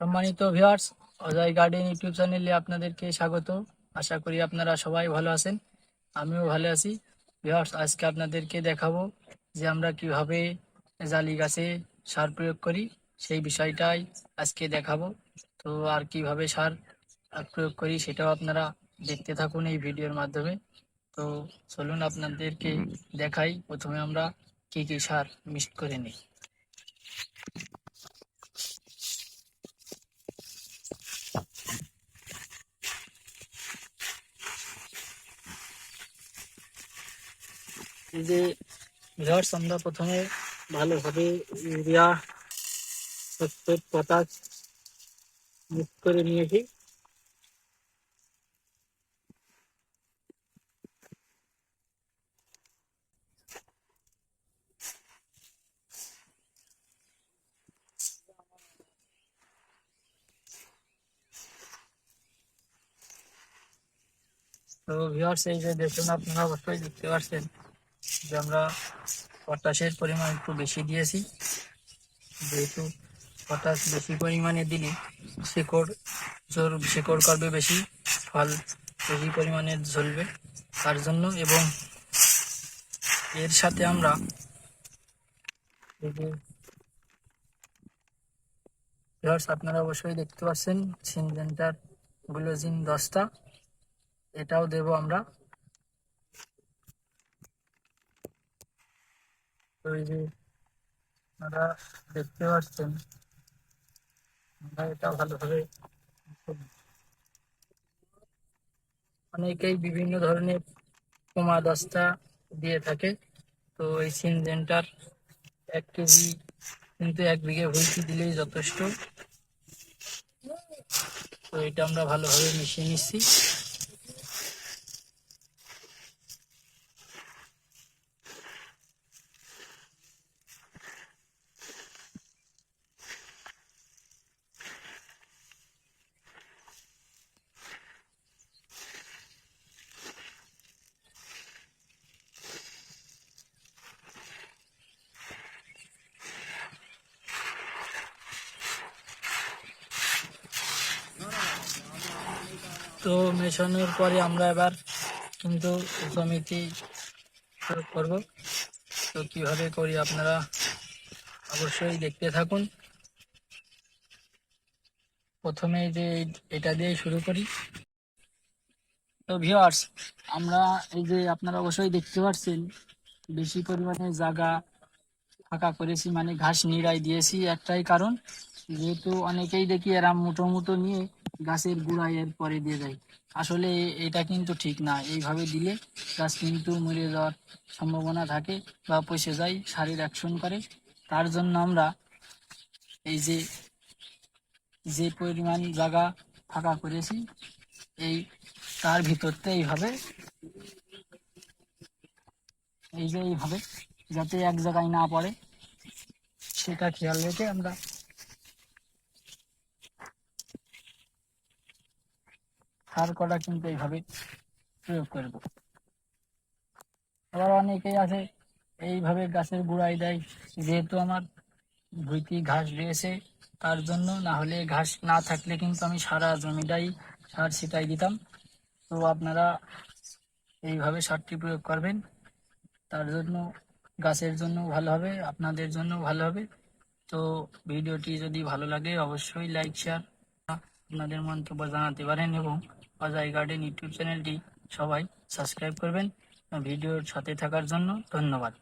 সম্মানিত viewers Ajay garden YouTube চ্যানেলে আপনাদেরকে স্বাগত। আশা করি আপনারা সবাই ভালো আছেন। আমিও ভালো আছি। ভিউয়ার্স আজকে আপনাদেরকে দেখাবো যে আমরা কীভাবে জালি গাছে সার প্রয়োগ করি, সেই বিষয়টাই আজকে দেখাবো। তো আর কীভাবে সার প্রয়োগ করি সেটাও আপনারা দেখতে থাকুন এই ভিডিওর মাধ্যমে। তো চলুন আপনাদেরকে দেখাই। প্রথমে আমরা কি কি সার মিক্সড করে নিই। যে ভিউয়ার্স আমরা প্রথমে ভালোভাবে ইউরিয়া ফসফেট পটাশ মিক্স করে নিয়েছি। তো ভিউয়ার্স এই যে দেখুন আপনারা অবশ্যই দেখতে পাচ্ছেন যে আমরা পটাশের পরিমাণ একটু বেশি দিয়েছি। যেহেতু পটাশ বেশি পরিমাণে দিলে শিকড় জোর শিকড় করবে বেশি, ফল বেশি পরিমাণে ঝরবে তার জন্য এবং এর সাথে আমরা আপনারা অবশ্যই দেখতে পাচ্ছেন সিনজেন্টার গ্লোজিন দশটা। এটাও দেব আমরা। তো এই যে আপনারা দেখতে পাচ্ছেন, আমরা এটা ভালোভাবে অনেকেই বিভিন্ন ধরনের পোমা দস্তা দিয়ে থাকে। তো এই সিনজেন্টার এক কেজি কিন্তু এক বিঘে ভুলকি দিলেই যথেষ্ট। তো এটা আমরা ভালোভাবে মিশিয়ে নিচ্ছি। তো মেশানোর পরে আমরা এবার কিন্তু প্রয়োগ করব। তো কীভাবে করি আপনারা অবশ্যই দেখতে থাকুন। প্রথমে যে এটা দিয়ে শুরু করি। তো ভিওয়ার্স আমরা এই যে আপনারা অবশ্যই দেখতে পাচ্ছেন বেশি পরিমাণে জায়গা ফাঁকা করেছি মানে ঘাস নিড়াই দিয়েছি একটাই কারণ। যেহেতু অনেকেই দেখি এরা মুটো মুটো নিয়ে গাছের গুঁড়ায় এর পরে দিয়ে দেয়। আসলে এটা কিন্তু ঠিক না। এইভাবে দিলে গাছ কিন্তু মরে যাওয়ার সম্ভাবনা থাকে বা পচে যায়, সারের অ্যাকশন করে। তার জন্য আমরা এই যে যে পরিমাণ জায়গা ফাঁকা করেছি, এই তার ভিতরতে এইভাবে, এই যে এইভাবে, যাতে এক জায়গায় না পড়ে, সেটা খেয়াল রেখে আমরা সার কটা কিন্তু এইভাবে প্রয়োগ করব। আবার অনেকেই আছে, এইভাবে গাছের গোড়ায় দেয়, যেহেতু আমার ভুইতি ঘাস দিয়েছে তার জন্য না হলে ঘাস না থাকলে কিন্তু আমি সারা জমিটাই সার ছিটাই দিতাম। তো আপনারা এইভাবে সারটি প্রয়োগ করবেন। তার জন্য গাছের জন্য ভালো হবে, আপনাদের জন্য ভালো হবে। তো ভিডিওটি যদি ভালো লাগে, অবশ্যই লাইক শেয়ার আপনাদের মন্তব্য জানাতে পারেন এবং অজয় গার্ডেন ইউটিউব চ্যানেলটি সবাই সাবস্ক্রাইব করবেন। ভিডিওর সাথে থাকার জন্য ধন্যবাদ।